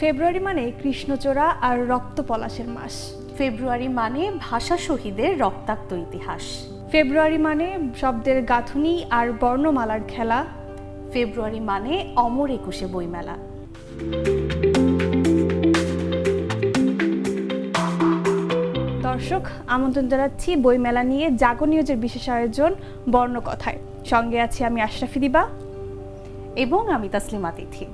ফেব্রুয়ারি মানে কৃষ্ণচূড়া আর রক্ত পলাশের মাস। ফেব্রুয়ারি মানে ভাষা শহীদের রক্তাক্ত ইতিহাস। ফেব্রুয়ারি মানে শব্দের গাঁথুনি আর বর্ণমালার খেলা। ফেব্রুয়ারি মানে অমর একুশে বইমেলা। দর্শক আমন্ত্রণ জানাচ্ছি বইমেলা নিয়ে জাগো নিউজের বিশেষ আয়োজন বর্ণকথায়। সঙ্গে আছি আমি আশরাফি দিবা। এবং আমি তাসলিমা তিথি।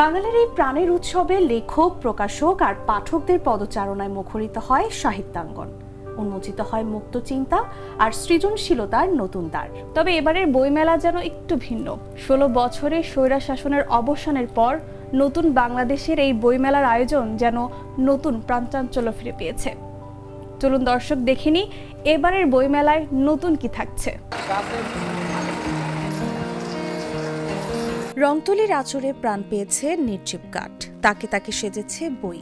বাঙালির এই প্রাণের উৎসবে লেখক, প্রকাশক আর পাঠকদের পদচারণায় মুখরিত হয় সাহিত্যাঙ্গন। উন্মোচিত হয় মুক্ত চিন্তা আর সৃজনশীলতার নতুন দ্বার। তবে এবারের বইমেলা যেন একটু ভিন্ন। ষোলো বছরে স্বৈরা শাসনের অবসানের পর নতুন বাংলাদেশের এই বইমেলার আয়োজন যেন নতুন প্রাণচাঞ্চল্য ফিরে পেয়েছে। চলুন দর্শক দেখিনি এবারের বইমেলায় নতুন কি থাকছে। রংতুলির আচরে প্রাণ পেয়েছে নির্জীব কাঠ। তাকে তাকে সেজেছে বই।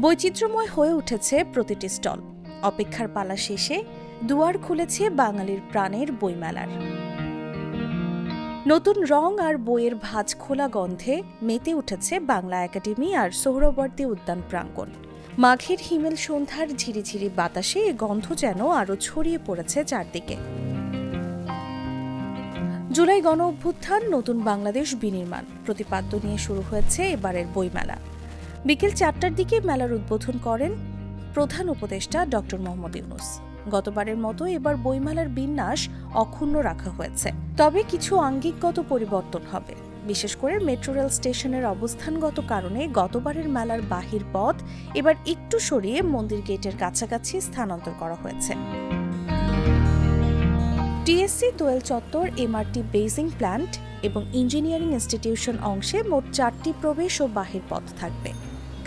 বৈচিত্র্যময় হয়ে উঠেছে প্রতিটি স্টল। অপেক্ষার পালা শেষে দুয়ার খুলেছে বাঙালির প্রাণের বইমেলার। নতুন রং আর বইয়ের ভাঁজ খোলা গন্ধে মেতে উঠেছে বাংলা একাডেমি আর সোহরাবর্তী উদ্যান প্রাঙ্গণ। মাঘের হিমেল সন্ধ্যার ঝিরিঝিরি বাতাসে এ গন্ধ যেন আরও ছড়িয়ে পড়েছে চারদিকে। জুলাই গণ অভ্যুত্থান নতুন বাংলাদেশ বিনির্মাণ। প্রতিপাদ্য নিয়ে শুরু হয়েছে এবারের বইমেলা। বিকেল চারটার দিকে মেলার উদ্বোধন করেন প্রধান উপদেষ্টা ডক্টর মোহাম্মদ ইউনুস। গতবারের মতো এবার বইমেলার বিন্যাস অক্ষুণ্ণ রাখা হয়েছে। তবে কিছু আঙ্গিকগত পরিবর্তন হবে। বিশেষ করে মেট্রো রেল স্টেশনের অবস্থানগত কারণে গতবারের মেলার বাহির পথ এবার একটু সরিয়ে মন্দির গেটের কাছাকাছি স্থানান্তর করা হয়েছে। TSC Doel Chattar, MRT Beijing plant এবং ইঞ্জিনিয়ারিং ইনস্টিটিউশন অংশে মোট চারটি প্রবেশ ও বাহির পথ থাকবে।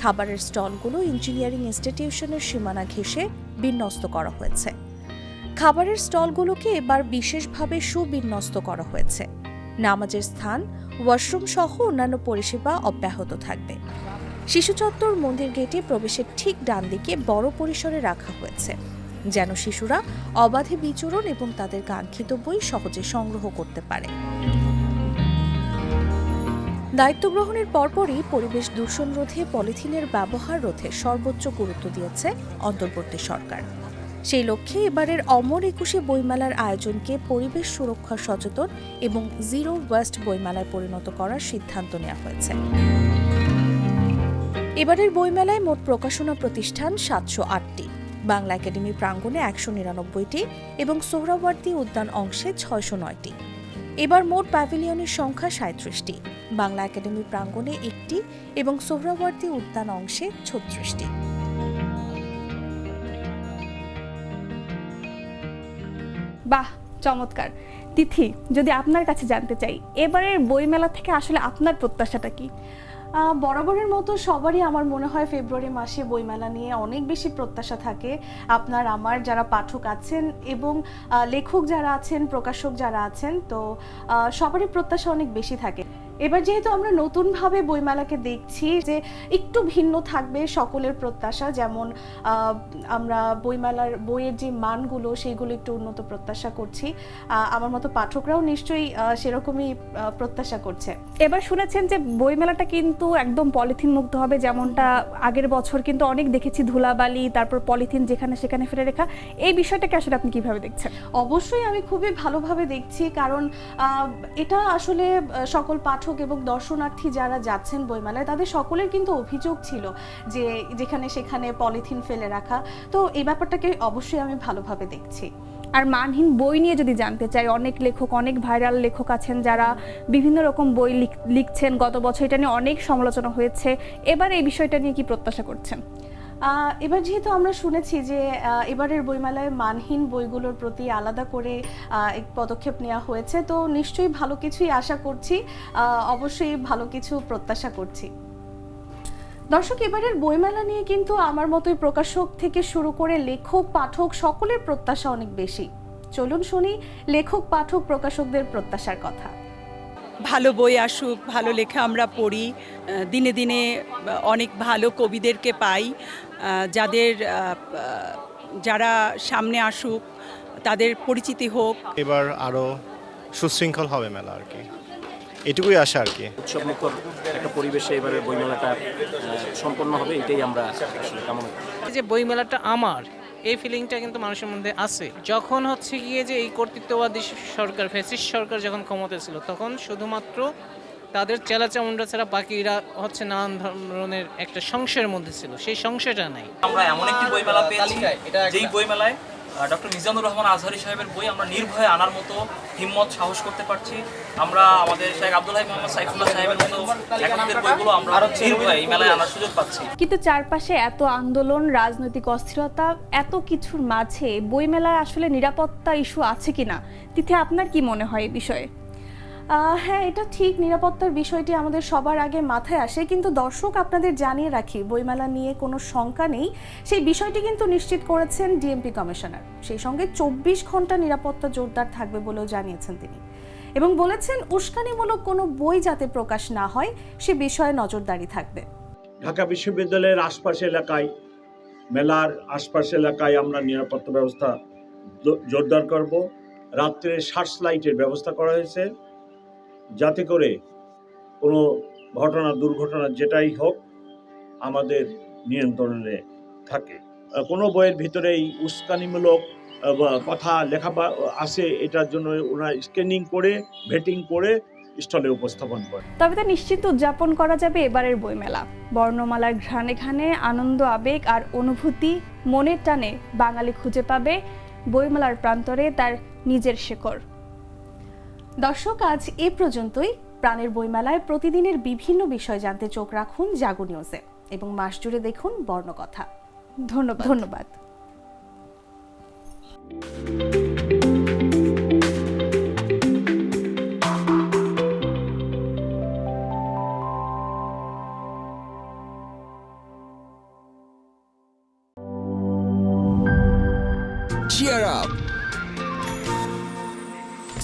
খাবারের স্টলগুলো ইঞ্জিনিয়ারিং ইনস্টিটিউশনের সীমানা ঘেঁষে বিন্যস্ত করা হয়েছে। খাবারের স্টলগুলোকে এবার বিশেষভাবে সুবিন্যস্ত করা হয়েছে। নামাজের স্থান, ওয়াশরুম সহ অন্যান্য পরিষেবা অব্যাহত থাকবে। শিশু চত্বর মন্দির গেটে প্রবেশের ঠিক ডান দিকে বড় পরিসরে রাখা হয়েছে। যেন শিশুরা অবাধে বিচরণ এবং তাদের কাঙ্ক্ষিত বই সহজে সংগ্রহ করতে পারে। দায়িত্ব গ্রহণের পরপরই পরিবেশ দূষণ রোধে পলিথিনের ব্যবহার রোধে সর্বোচ্চ গুরুত্ব দিয়েছে অন্তর্বর্তী সরকার। সেই লক্ষ্যে এবারের অমর একুশে বইমেলার আয়োজনকে পরিবেশ সুরক্ষা সচেতন এবং জিরো ওয়েস্ট বইমেলায় পরিণত করার সিদ্ধান্ত নেওয়া হয়েছে। এবারের বইমেলায় মোট প্রকাশনা প্রতিষ্ঠান সাতশো আটটি। বাংলা একাডেমি প্রাঙ্গণে একশো নিরানব্বইটি এবং সোহরাওয়ার্দী উদ্যান অংশে ছয়শো নয়টি। এবার মোট প্যাভিলিয়নের সংখ্যা সাঁত্রিশটি বাংলা একাডেমি প্রাঙ্গণে একটি এবং সোহরাওয়ার্দী উদ্যান অংশে ছত্রিশটি। বাহ, চমৎকার। তিথি, যদি আপনার কাছে জানতে চাই, এবারের বইমেলা থেকে আসলে আপনার প্রত্যাশাটা কি? বরাবরের মতো সবারই আমার মনে হয় ফেব্রুয়ারি মাসে বইমেলা নিয়ে অনেক বেশি প্রত্যাশা থাকে। আপনার, আমার যারা পাঠক আছেন এবং লেখক যারা আছেন, প্রকাশক যারা আছেন, তো সবারই প্রত্যাশা অনেক বেশি থাকে। এবার যেহেতু আমরা নতুনভাবে বইমেলাকে দেখছি যে একটু ভিন্ন থাকবে সকলের প্রত্যাশা, যেমন আমরা বইমেলার বইয়ের যে মানগুলো সেইগুলো একটু উন্নত প্রত্যাশা করছি আমার মতো পাঠকরাও নিশ্চয়ই সেরকমই প্রত্যাশা করছে। এবার শুনেছেন যে বইমেলাটা কিন্তু একদম পলিথিন মুক্ত হবে, যেমনটা আগের বছর কিন্তু অনেক দেখেছি, ধুলাবালি, তারপর পলিথিন যেখানে সেখানে ফেলে রেখা। এই বিষয়টাকে আসলে আপনি কীভাবে দেখছেন? অবশ্যই আমি খুবই ভালোভাবে দেখছি, কারণ এটা আসলে সকল পাঠক এবং দর্শনার্থী যারা যাচ্ছেন বইমেলায়, তাদের সকলের কিন্তু অভিযোগ ছিল যে যেখানে সেখানে পলিথিন ফেলে রাখা। তো এই ব্যাপারটাকে অবশ্যই আমি ভালোভাবে দেখছি। আর মানহীন বই নিয়ে যদি জানতে চাই, অনেক লেখক, অনেক ভাইরাল লেখক আছেন যারা বিভিন্ন রকম বই লিখ- লিখছেন। গত বছর এটা নিয়ে অনেক সমালোচনা হয়েছে। এবার এই বিষয়টা নিয়ে কি প্রত্যাশা করছেন? এবার যেহেতু আমরা শুনেছি যে এবারের বইমেলায় মানহীন বইগুলোর প্রতি আলাদা করে এক পদক্ষেপ নেওয়া হয়েছে, তো নিশ্চয়ই ভালো কিছুই আশা করছি অবশ্যই ভালো কিছু প্রত্যাশা করছি। দর্শক, এবারের বইমেলা নিয়ে কিন্তু আমার মতোই প্রকাশক থেকে শুরু করে লেখক, পাঠক সকলের প্রত্যাশা অনেক বেশি। চলুন শুনি লেখক, পাঠক, প্রকাশকদের প্রত্যাশার কথা। ভালো বই আসুক, ভালো লেখা আমরা পড়ি দিনে দিনে অনেক ভালো কবিদেরকে পাই যাদের যারা সামনে আসুক তাদের পরিচিতি হোক। এবার আরও সুশৃঙ্খল হবে মেলা আর কি। এটুকুই আশা আর কি। উৎসব মুখর একটা পরিবেশে এবারে বইমেলাটা সম্পন্ন হবে এটাই আমরা আসলে কামনা করি। এই যে বইমেলাটা আমার এই ফিলিংটা কিন্তু মানুষের মধ্যে আছে। যখন হচ্ছে গিয়ে যে এই কর্তৃত্ববাদী সরকার ফ্যাসিস্ট সরকার যখন ক্ষমতা ছিল তখন শুধুমাত্র তাদের চেলা চামুন্ডা ছাড়া বাকিরা হচ্ছে নানান ধরনের একটা সংশয়ের মধ্যে ছিল। সেই সংশয়টা নাই। আমরা এমন একটি বইমেলা পেয়েছি যেই বইমেলায় ডক্টর মিজানুর রহমান আজহারি সাহেবের বই আমরা নির্ভয়ে আনার মতো হিম্মত সাহস করতে পারছি। আমরা আমাদের শেখ আব্দুল্লাহ মোহাম্মদ সাইফুল্লাহ সাহেবের মতো লেখকদের বইগুলো আমরা নির্ভয়ে এই মেলায় আনার সুযোগ পাচ্ছি। কিন্তু চারপাশে এত আন্দোলন রাজনৈতিক অস্থিরতা এত কিছুর মাঝে বইমেলায় আসলে নিরাপত্তা ইস্যু আছে কিনা? তিথি আপনার কি মনে হয় এই বিষয়ে? হ্যাঁ এটা ঠিক। নিরাপত্তার বিষয়টি আমাদের সবার আগে মাথায় আসে। কিন্তু দর্শক আপনাদের জানিয়ে রাখি, বইমেলা নিয়ে কোনো শঙ্কা নেই। সেই বিষয়টি কিন্তু নিশ্চিত করেছেন ডিএমপি কমিশনার। সেই সঙ্গে চব্বিশ ঘণ্টা নিরাপত্তা জোরদার থাকবে বলেও জানিয়েছেন তিনি। এবং বলেছেন, উস্কানিমূলক কোনো বই যাতে প্রকাশ না হয়, সে বিষয়ে নজরদারি থাকবে। ঢাকা বিশ্ববিদ্যালয়ের আশপাশ এলাকায়, মেলার আশপাশ এলাকায় আমরা নিরাপত্তা ব্যবস্থা জোরদার করব। রাত্রে সার্চ লাইটের ব্যবস্থা করা হয়েছে। যাতে করে কোনো ঘটনা, দুর্ঘটনা যেটাই হোক আমাদের নিয়ন্ত্রণে থাকে। কোনো বইয়ের ভিতরেই উস্কানিমূলক কথা লেখা আছে এটার জন্য ওরা স্ক্যানিং করে ভেটিং করে স্টলে উপস্থাপন করে। তবে তা নিশ্চিত উদযাপন করা যাবে এবারের বইমেলা। বর্ণমালার ঘ্রাণে ঘ্রাণে আনন্দ, আবেগ আর অনুভূতি মনের টানে বাঙালি খুঁজে পাবে বইমেলার প্রান্তরে তার নিজের শেকড় দর্শক আজ এ পর্যন্তই। প্রাণের বইমেলায় প্রতিদিনের বিভিন্ন বিষয় জানতে চোখ রাখুন জাগো নিউজে এবং মাস জুড়ে দেখুন বর্ণকথা। ধন্যবাদ। ধন্যবাদ। Cheer up!